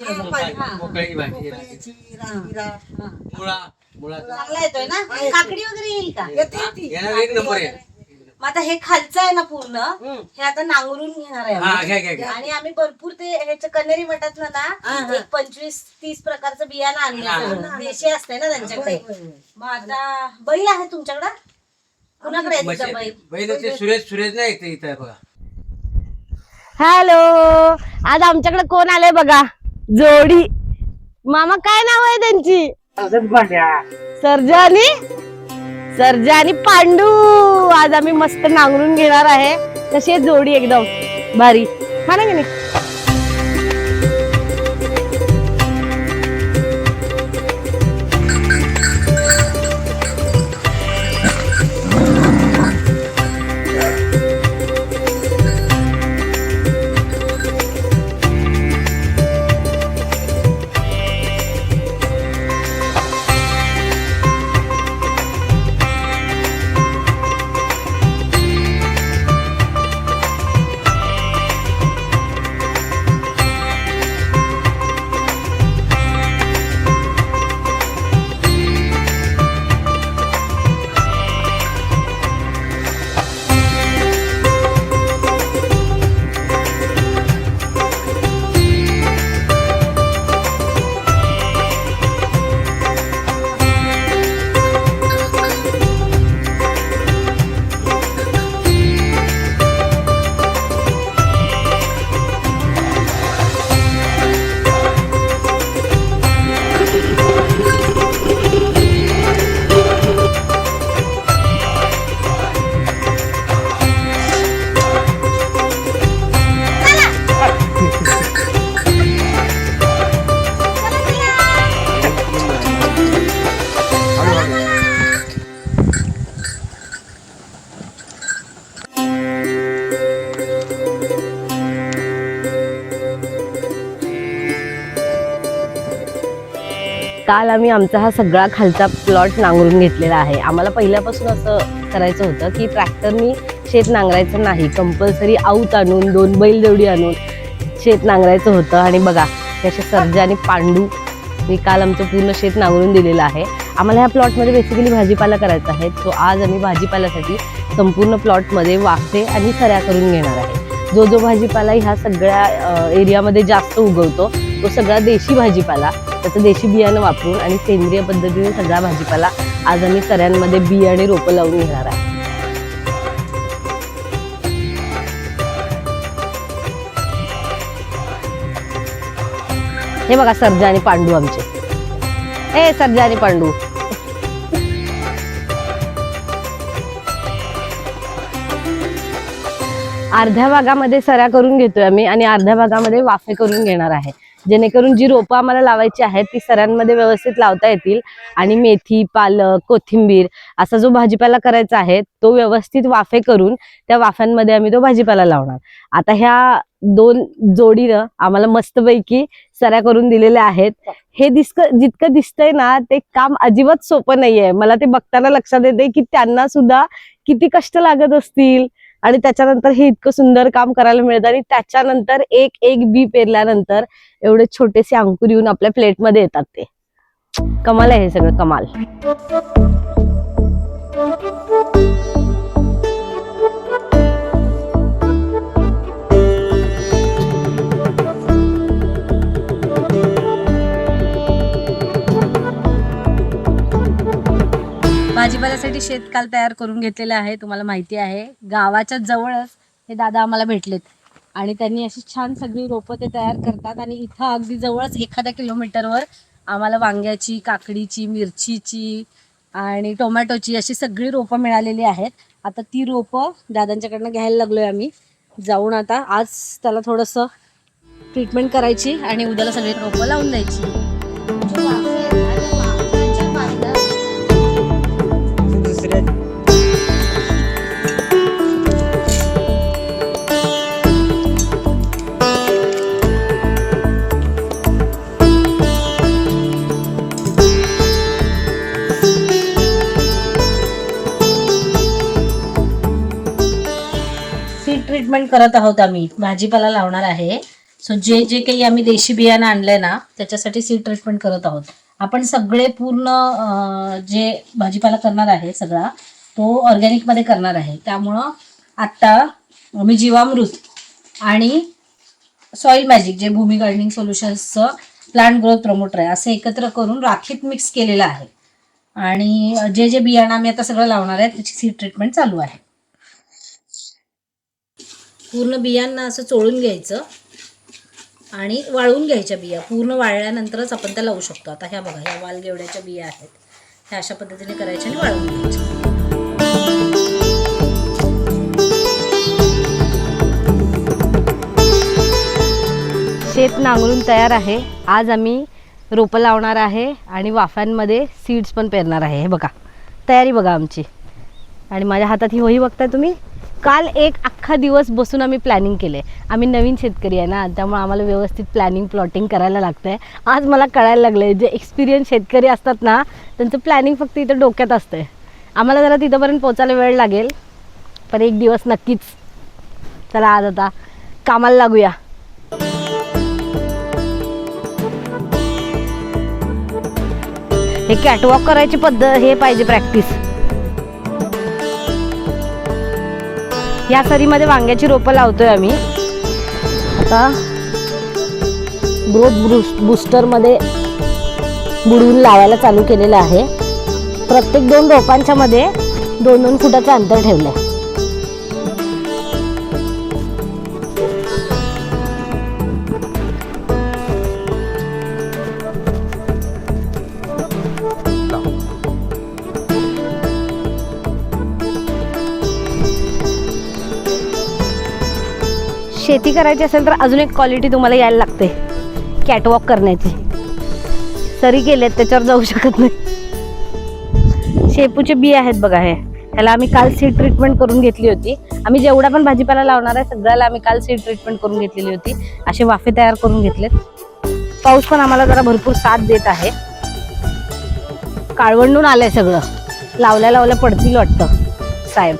मोकळी भाजी पोकळ्याची, राजगिरा. मुळा मुळा चांगला येतोय ना? काकडी वगैरे येईल का? येते ती. येणार एक नंबर आहे. मग आता हे खालचं आहे ना पूर्ण हे आता नांगरून घेणार आहे हा आम्ही. घ्या घ्या घ्या. आणि आम्ही भरपूर ते ह्याचं कन्हेरी मठात हा, ना हा. एक पंचवीस तीस प्रकारचं बियाणं आणलं देशी असते ना त्यांच्याकडे. मग आता बैल आहे तुमच्याकडं? कुणाकडे आहे बैल? बैल ते सुरेश सुरेश नाही येते इथं बघा. हॅलो आज आमच्याकडे कोण आलंय बघा? जोडी. मामा काय नाव आहे त्यांची? सर्जा आणि? सर्जा आणि पांडू. आज आम्ही मस्त नांगरून घेणार आहे. आहे जोडी एकदम. भारी. हा ना की नाही? काल आम्ही आमचा हा सगळा खालचा प्लॉट नांगरून घेतलेला आहे. आम्हाला पहिल्यापासून असं करायचं होतं की ट्रॅक्टरनी शेत नांगरायचं नाही. कंपल्सरी आऊत आणून दोन बैलजोडी आणून शेत नांगरायचं होतं. आणि बघा त्याचे सर्जा आणि पांडू मी काल आमचं पूर्ण शेत नांगरून दिलेलं आहे. आम्हाला ह्या प्लॉटमध्ये बेसिकली भाजीपाला करायचा आहे. तो आज आम्ही भाजीपाल्यासाठी संपूर्ण प्लॉटमध्ये वाफे आणि सऱ्या करून घेणार आहे. जो जो भाजीपाला ह्या सगळ्या एरियामध्ये जास्त उगवतो तो सगळा देशी भाजीपाला. त्याचं देशी बियाणं वापरून आणि सेंद्रिय पद्धतीने सगळा भाजीपाला आज आम्ही सऱ्यांमध्ये बियाणे रोपं लावून घेणार आहे. हे बघा सर्जा आणि पांडू आमचे. ए सर्जा आणि पांडू. अर्ध्या भागामध्ये सऱ्या करून घेतोय आम्ही आणि अर्ध्या भागामध्ये वाफे करून घेणार आहे. जेणेकरून जी रोपं आम्हाला लावायची आहेत ती सरांमध्ये व्यवस्थित लावता येतील. आणि मेथी पालक कोथिंबीर असा जो भाजीपाला करायचा आहे तो व्यवस्थित वाफे करून त्या वाफ्यांमध्ये आम्ही तो भाजीपाला लावणार. आता ह्या दोन जोडीनं आम्हाला मस्तपैकी सऱ्या करून दिलेल्या आहेत. हे दिसक जितकं दिसतंय ना ते काम अजिबात सोपं नाहीये. मला ते बघताना लक्षात येते की त्यांना सुद्धा किती कष्ट लागत असतील. आणि त्याच्यानंतर हे इतकं सुंदर काम करायला मिळतं आणि त्याच्यानंतर एक एक बी पेरल्यानंतर एवढे छोटेसे अंकुर येऊन आपल्या प्लेटमध्ये येतात ते. कमाल आहे हे सगळं कमाल. भाजीपाल्यासाठी शेतकाल तयार करून घेतलेलं आहे तुम्हाला माहिती आहे. गावाच्या जवळच हे दादा आम्हाला भेटलेत. आणि त्यांनी अशी छान सगळी रोपं ते तयार करतात आणि इथं अगदी जवळच एखाद्या किलोमीटरवर आम्हाला वांग्याची काकडीची मिरचीची आणि टोमॅटोची अशी सगळी रोपं मिळालेली आहेत. आता ती रोपं दादांच्याकडनं घ्यायला लागलोय आम्ही. जाऊन आता आज त्याला थोडंसं ट्रीटमेंट करायची आणि उद्याला सगळी रोपं लावून द्यायची. ट्रीटमेंट करत आहोत आम्ही. भाजीपाला लावणार आहे. सो जे जे काही आम्ही देशी बियाणं आणलंय ना त्याच्यासाठी सीड ट्रीटमेंट करत आहोत. आपण सगळे पूर्ण जे भाजीपाला करणार आहे सगळा तो ऑर्गॅनिकमध्ये करणार आहे. त्यामुळं आत्ता मी जीवामृत आणि सॉईल मॅजिक जे भूमी गार्डनिंग सोल्युशन्सचं प्लांट ग्रोथ प्रमोटर आहे असं एकत्र करून राखीत मिक्स केलेलं आहे. आणि जे जे बियाणं आम्ही आता सगळं लावणार आहे त्याची सीड ट्रीटमेंट चालू आहे. पूर्ण बियांना असं चोळून घ्यायचं आणि वाळवून घ्यायच्या बिया. पूर्ण वाळल्यानंतरच आपण त्या लावू शकतो. आता ह्या बघा ह्या वालगेवड्याच्या बिया आहेत. ह्या अशा पद्धतीने करायच्या आणि वाळवून घ्यायच्या. शेत नांगरून तयार आहे. आज आम्ही रोपं लावणार आहे आणि वाफ्यांमध्ये सीड्स पण पेरणार आहे. हे बघा तयारी बघा आमची. आणि माझ्या हातात ही वही बघताय तुम्ही? काल एक अख्खा दिवस बसून आम्ही प्लॅनिंग केले आम्ही नवीन शेतकरी आहे ना त्यामुळे आम्हाला व्यवस्थित प्लॅनिंग प्लॉटिंग करायला लागतंय. आज मला कळायला लागलं आहे जे एक्सपिरियन्स शेतकरी असतात ना त्यांचं प्लॅनिंग फक्त इथं डोक्यात असतंय. आम्हाला जरा तिथंपर्यंत पोचायला वेळ लागेल पण एक दिवस नक्कीच. चला आज आता कामाला लागूया. हे कॅटवॉक करायची पद्धत हे पाहिजे प्रॅक्टिस या सरीमध्ये वांग्याची रोपं लावतोय आम्ही. आता ग्रोथ बुस्ट बुस्टरमध्ये बुडवून लावायला चालू केलेलं आहे. प्रत्येक दोन रोपांच्या मध्ये दोन दोन फुटाचं अंतर ठेवलं आहे शेती करायची असेल तर अजून एक क्वालिटी तुम्हाला यायला लागते. कॅटवॉक करण्याची. सरी केलेत त्याच्यावर जाऊ शकत नाही. शेपूचे बी आहेत बघा हे. ह्याला आम्ही काल सीड ट्रीटमेंट करून घेतली होती. आम्ही जेवढा पण भाजीपाला लावणार आहे सगळ्याला आम्ही काल सीड ट्रीटमेंट करून घेतलेली होती. असे वाफे तयार करून घेतलेत. पाऊस पण आम्हाला जरा भरपूर साथ देत आहे. काळवंडून आलंय सगळं. लावल्या लावल्या पडतील वाटतं. साहेब.